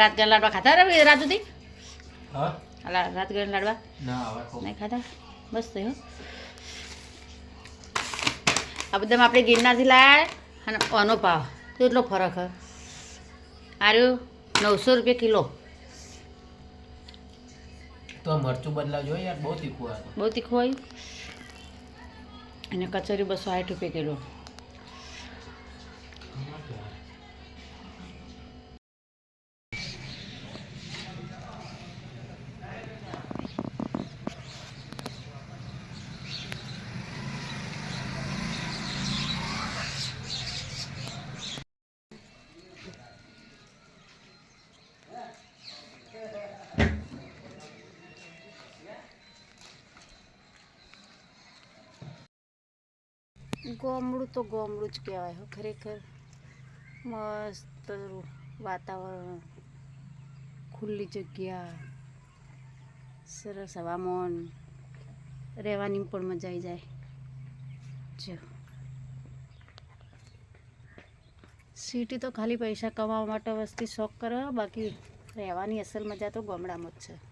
રાત ગણ લાડવા ખાતા રે રાજુથી હા? ગણ લાડવા? નહીં ખાધા? બસ તો હો આ બધામાં આપણે ગિરનારથી લાયા અને આનો ભાવ. કેટલો ફરક હ? આર્યું નવસો રૂપિયા કિલો. તો મરચું બદલાવજો યાર બહુ તીખું આવ્યું બહુ તીખું આવ્યું અને કચોરી બસો સાઠ રૂપિયા કિલો. ગોમડું તો ગોમડું જ કહેવાય હો, ખરેખર. મસ્ત વાતાવરણ, ખુલ્લી જગ્યા, સરસ હવામાન, રહેવાની પણ મજા આવી જાય. જો. સિટી તો ખાલી પૈસા કમાવા માટે વસ્તી શોખ કરે બાકી રહેવાની અસલ મજા તો ગામડામાં જ છે.